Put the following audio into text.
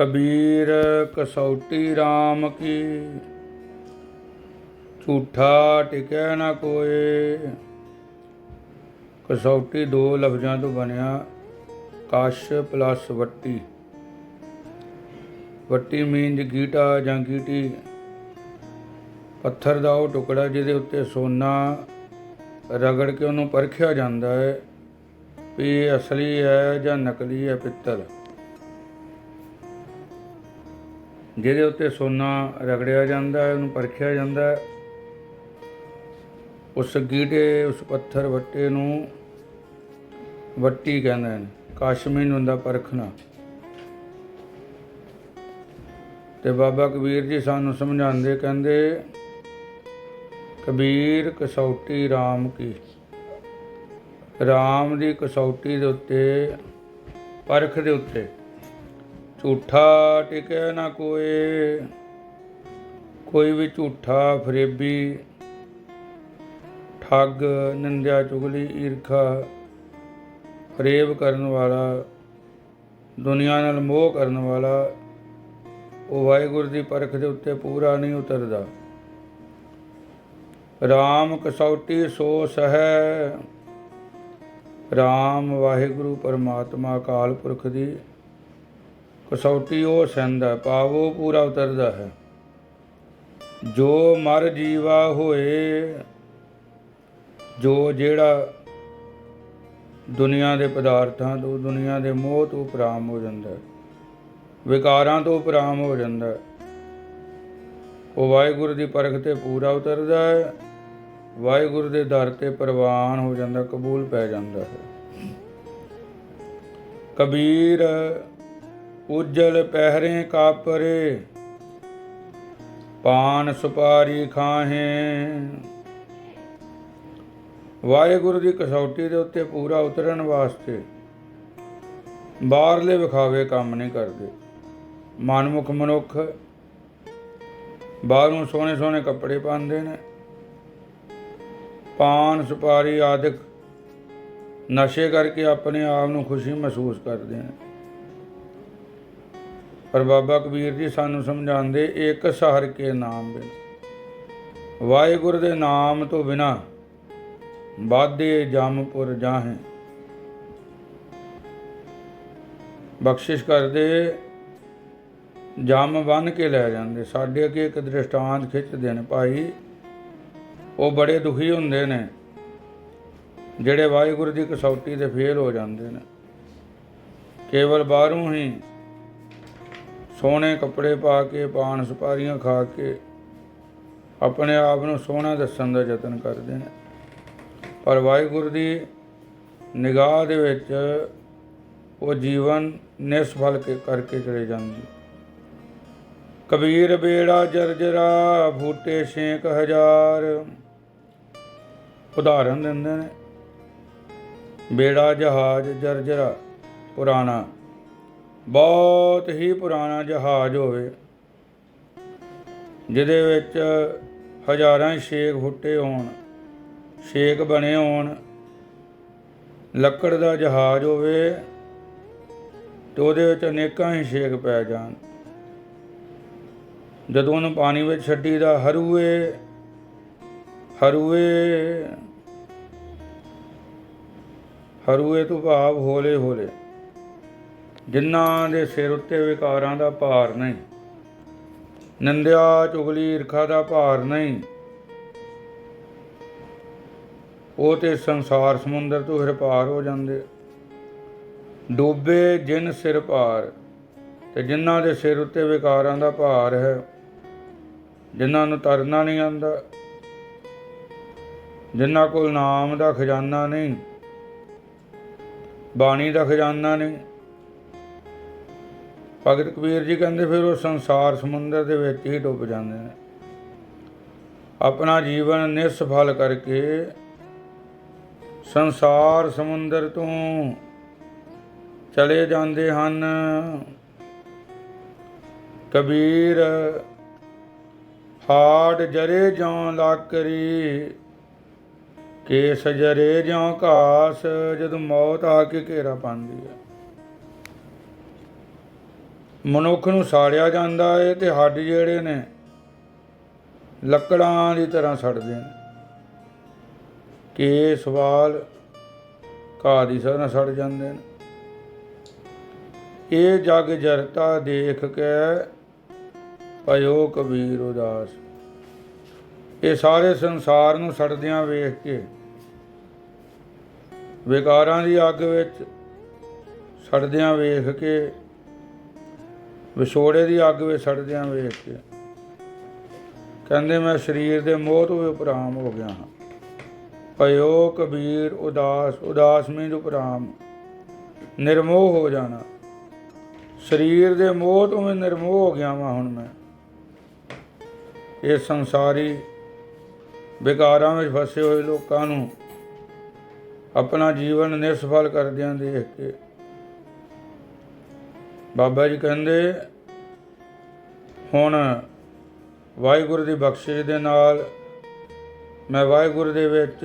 Kabir ਕਸੌਟੀ RAM ਕੀ। ਝੂਠਾ ਟਿਕੈ ਨਾ ਕੋਏ। ਕਸੌਟੀ ਦੋ ਲਫ਼ਜ਼ਾਂ ਤੋਂ ਬਣਿਆ। ਕਸ਼ ਪਲੱਸ ਵੱਟੀ। ਵੱਟੀ ਮੀਨਜ ਗੀਟਾ ਜਾਂ ਗੀਟੀ। ਪੱਥਰ ਦਾ ਉਹ ਟੁਕੜਾ ਜਿਹਦੇ ਉੱਤੇ ਸੋਨਾ ਰਗੜ ਕੇ ਉਹਨੂੰ ਪਰਖਿਆ ਜਾਂਦਾ ਹੈ। ਵੀ ਇਹ ਅਸਲੀ ਹੈ ਜਾਂ ਨਕਲੀ ਹੈ ਪਿੱਤਲ। ਜਿਹਦੇ ਉੱਤੇ ਸੋਨਾ ਰਗੜਿਆ ਜਾਂਦਾ ਹੈ, ਉਹਨੂੰ ਪਰਖਿਆ ਜਾਂਦਾ ਹੈ। ਉਸ ਗੀਟੇ ਉਸ ਪੱਥਰ ਵੱਟੇ ਨੂੰ ਵੱਟੀ ਕਹਿੰਦੇ ਨੇ ਕਾਸ਼ਮੀਨ ਹੁੰਦਾ ਪਰਖਣਾ। ਤੇ ਬਾਬਾ ਕਬੀਰ ਜੀ ਸਾਨੂੰ ਸਮਝਾਉਂਦੇ, ਕਹਿੰਦੇ, ਕਬੀਰ ਕਸੌਟੀ RAM ਕੀ। RAM ਦੀ ਕਸੌਟੀ ਦੇ ਉੱਤੇ, ਪਰਖ ਦੇ ਉੱਤੇ। ਝੂਠਾ ਟਿਕੈ ਨਾ ਕੋਏ। ਕੋਈ ਵੀ ਝੂਠਾ ਫਰੇਬੀ, ਠੱਗ, ਨਿੰਦਿਆ, ਚੁਗਲੀ, ਈਰਖਾ ਫਰੇਬ ਕਰਨ ਵਾਲਾ, ਦੁਨੀਆ ਨਾਲ ਮੋਹ ਕਰਨ ਵਾਲਾ, ਉਹ ਵਾਹਿਗੁਰੂ ਦੀ ਪਰਖ ਦੇ ਉੱਤੇ ਪੂਰਾ ਨਹੀਂ ਉਤਰਦਾ। RAM ਕਸੌਟੀ ਸੋ ਸਹਿ। RAM ਵਾਹਿਗੁਰੂ ਪਰਮਾਤਮਾ ਅਕਾਲ ਪੁਰਖ ਦੀ ਕਸੌਟੀ ਉਹ ਸਹਿੰਦਾ, ਪਾਵੋ ਪੂਰਾ ਉਤਰਦਾ ਹੈ। ਜੋ ਮਰ ਜੀਵਾ ਹੋਏ, ਜੋ ਜਿਹੜਾ ਦੁਨੀਆ ਦੇ ਪਦਾਰਥਾਂ ਤੋਂ, ਦੁਨੀਆ ਦੇ ਮੋਹ ਤੋਂ ਪ੍ਰਾਮ ਹੋ ਜਾਂਦਾ ਵਿਕਾਰਾਂ ਤੋਂ ਉਪਰਾਮ ਹੋ ਜਾਂਦਾ ਉਹ ਵਾਹਿਗੁਰੂ ਦੀ ਪਰਖ ਤੇ ਪੂਰਾ ਉਤਰਦਾ ਹੈ। ਵਾਹਿਗੁਰੂ ਦੇ ਦਰ ਤੇ ਪ੍ਰਵਾਨ ਹੋ ਜਾਂਦਾ, ਕਬੂਲ ਪੈ ਜਾਂਦਾ ਹੈ। ਕਬੀਰ ਉਜਲ ਪਹਿਰੇ ਕਾਪਰੇ, ਪਾਨ ਸੁਪਾਰੀ ਖਾਹੇ। ਵਾਹਿਗੁਰੂ ਦੀ ਕਸੌਟੀ ਦੇ ਉੱਤੇ ਪੂਰਾ ਉਤਰਨ ਵਾਸਤੇ ਬਾਹਰਲੇ ਵਿਖਾਵੇ ਕੰਮ ਨਹੀਂ ਕਰਦੇ। ਮਨਮੁਖ ਮਨੁੱਖ ਬਾਹਰੋਂ ਸੋਹਣੇ ਸੋਹਣੇ ਕੱਪੜੇ ਪਾਉਂਦੇ ਨੇ। ਪਾਨ ਸੁਪਾਰੀ ਆਦਿਕ ਨਸ਼ੇ ਕਰਕੇ ਆਪਣੇ ਆਪ ਨੂੰ ਖੁਸ਼ੀ ਮਹਿਸੂਸ ਕਰਦੇ ਨੇ। ਪਰ ਬਾਬਾ ਕਬੀਰ ਜੀ ਸਾਨੂੰ ਸਮਝਾਉਂਦੇ ਇੱਕ ਸਹਰ ਕੇ ਨਾਮ ਬਿਨ। ਵਾਹਿਗੁਰੂ ਦੇ ਨਾਮ ਤੋਂ ਬਿਨਾ ਬਾਦੇ ਜਮਪੁਰ ਜਾਹੇ। ਬਖਸ਼ਿਸ਼ ਕਰਦੇ, ਜਮ ਬਨ ਕੇ ਲੈ ਜਾਂਦੇ। ਸਾਡੇ ਅੱਗੇ ਇੱਕ ਦ੍ਰਿਸ਼ਟਾਂਤ ਖਿੱਚਦੇ ਨੇ ਭਾਈ, ਉਹ ਬੜੇ ਦੁਖੀ ਹੁੰਦੇ ਨੇ, ਜਿਹੜੇ ਵਾਹਿਗੁਰੂ ਦੀ ਕਸੌਟੀ ਤੇ ਫੇਲ ਹੋ ਜਾਂਦੇ ਨੇ। ਕੇਵਲ ਬਾਹਰੋਂ ਹੀ ਸੋਹਣੇ ਕੱਪੜੇ ਪਾ ਕੇ, ਪਾਨ ਸੁਪਾਰੀਆਂ ਖਾ ਕੇ, ਆਪਣੇ ਆਪ ਨੂੰ ਸੋਹਣਾ ਦੱਸਣ ਦਾ ਯਤਨ ਕਰਦੇ ਨੇ। ਪਰ ਵਾਹਿਗੁਰੂ ਦੀ ਨਿਗਾਹ ਦੇ ਵਿੱਚ ਉਹ ਜੀਵਨ ਨਿਸਫਲ ਕੇ ਕਰਕੇ ਚਲੇ ਜਾਂਦੀ। ਕਬੀਰ ਬੇੜਾ ਜਰਜਰਾ ਫੂਟੇ ਛੇਕ ਹਜ਼ਾਰ। ਉਦਾਹਰਨ ਦਿੰਦੇ ਨੇ। ਬੇੜਾ ਜਹਾਜ਼ ਜਰਜਰਾ, ਪੁਰਾਣਾ। ਬਹੁਤ ਹੀ ਪੁਰਾਣਾ ਜਹਾਜ਼ ਹੋਵੇ, ਜਿਹਦੇ ਵਿੱਚ ਹਜ਼ਾਰਾਂ ਸ਼ੇਕ ਫੁੱਟੇ ਹੋਣ ਸ਼ੇਕ ਬਣੇ ਹੋਣ, ਲੱਕੜ ਦਾ ਜਹਾਜ਼ ਹੋਵੇ ਤੇ ਉਹਦੇ ਵਿੱਚ ਅਨੇਕਾਂ ਹੀ ਸ਼ੇਕ ਪੈ ਜਾਣ। ਜਦੋਂ ਉਹਨੂੰ ਪਾਣੀ ਵਿੱਚ ਛੱਡੀ ਛੱਡੀਦਾ, ਹਰੂਏ ਹਰੂਏ ਹਰੂਏ ਤੋਂ ਭਾਵ ਹੋਲੇ ਹੋਲੇ ਜਿਨ੍ਹਾਂ ਦੇ ਸਿਰ ਉੱਤੇ ਵਿਕਾਰਾਂ ਦਾ ਭਾਰ ਨਹੀਂ, ਨੰਦਿਆ ਚੁਗਲੀ ਈਰਖਾ ਦਾ ਭਾਰ ਨਹੀਂ, ਉਹ ਤੇ ਸੰਸਾਰ ਸਮੁੰਦਰ ਤੋਂ ਫਿਰ ਪਾਰ ਹੋ ਜਾਂਦੇ ਡੋਬੇ ਜਿਨ ਸਿਰ ਭਾਰ ਤੇ ਜਿਨ੍ਹਾਂ ਦੇ ਸਿਰ ਉੱਤੇ ਵਿਕਾਰਾਂ ਦਾ ਭਾਰ ਹੈ, ਜਿਨ੍ਹਾਂ ਨੂੰ ਤਰਨਾ ਨਹੀਂ ਆਉਂਦਾ, ਜਿਨ੍ਹਾਂ ਕੋਲ ਨਾਮ ਦਾ ਖਜ਼ਾਨਾ ਨਹੀਂ, ਬਾਣੀ ਦਾ ਖਜ਼ਾਨਾ ਨਹੀਂ ਭਗਤ ਕਬੀਰ ਜੀ ਕਹਿੰਦੇ ਫਿਰ ਉਹ ਸੰਸਾਰ ਸਮੁੰਦਰ ਦੇ ਵਿੱਚ ਹੀ ਡੁੱਬ ਜਾਂਦੇ ਨੇ। ਆਪਣਾ ਜੀਵਨ ਨਿਸਫਲ ਕਰਕੇ ਸੰਸਾਰ ਸਮੁੰਦਰ ਤੋਂ ਚਲੇ ਜਾਂਦੇ ਹਨ। ਕਬੀਰ ਹਾੜ ਜਰੇ ਜੋਂ ਲਾਕਰੀ, ਕੇਸ ਜਰੇ ਜਿਉ ਘਾਸ, ਜਦੋਂ ਮੌਤ ਆ ਕੇ ਘੇਰਾ ਪਾਉਂਦੀ ਹੈ। ਮਨੁੱਖ ਨੂੰ ਸਾੜਿਆ ਜਾਂਦਾ ਹੈ ਤੇ ਹੱਡ ਜਿਹੜੇ ਨੇ ਲੱਕੜਾਂ ਦੀ ਤਰ੍ਹਾਂ ਸੜਦੇ ਨੇ। ਕੇਸ ਸਵਾਲ ਘਾਹ ਦੀ ਤਰ੍ਹਾਂ ਸੜ ਜਾਂਦੇ ਨੇ। ਇਹ ਜਗ ਜਰਤਾ ਦੇਖ ਕੇ ਭਇਓ ਕਬੀਰ ਉਦਾਸ। ਇਹ ਸਾਰੇ ਸੰਸਾਰ ਨੂੰ ਸੜਦਿਆਂ ਵੇਖ ਕੇ ਵਿਕਾਰਾਂ ਦੀ ਅੱਗ ਵਿੱਚ ਸੜਦਿਆਂ ਵੇਖ ਕੇ ਵਿਛੋੜੇ ਦੀ ਅੱਗ ਵਿੱਚ ਸੜਦਿਆਂ ਵੇਖ ਕੇ। ਕਹਿੰਦੇ, ਮੈਂ ਸਰੀਰ ਦੇ ਮੋਹ ਤੋਂ ਉਪਰਾਮ ਹੋ ਗਿਆ ਹਾਂ। ਭਇਓ ਕਬੀਰ ਉਦਾਸ ਉਦਾਸ ਮੀਨ ਉਪਰਾਮ। ਨਿਰਮੋਹ ਹੋ ਜਾਣਾ। ਸਰੀਰ ਦੇ ਮੋਹ ਤੋਂ ਮੈਂ ਨਿਰਮੋਹ ਹੋ ਗਿਆ ਵਾਂ ਹੁਣ ਮੈਂ। ਇਹ ਸੰਸਾਰੀ ਵਿਕਾਰਾਂ ਵਿੱਚ ਫਸੇ ਹੋਏ ਲੋਕਾਂ ਨੂੰ ਆਪਣਾ ਜੀਵਨ ਨਿਸਫਲ ਕਰਦਿਆਂ ਦੇਖ ਕੇ ਬਾਬਾ ਜੀ ਕਹਿੰਦੇ ਹੁਣ ਵਾਹਿਗੁਰੂ ਦੀ ਬਖਸ਼ਿਸ਼ ਦੇ ਨਾਲ ਮੈਂ ਵਾਹਿਗੁਰੂ ਦੇ ਵਿੱਚ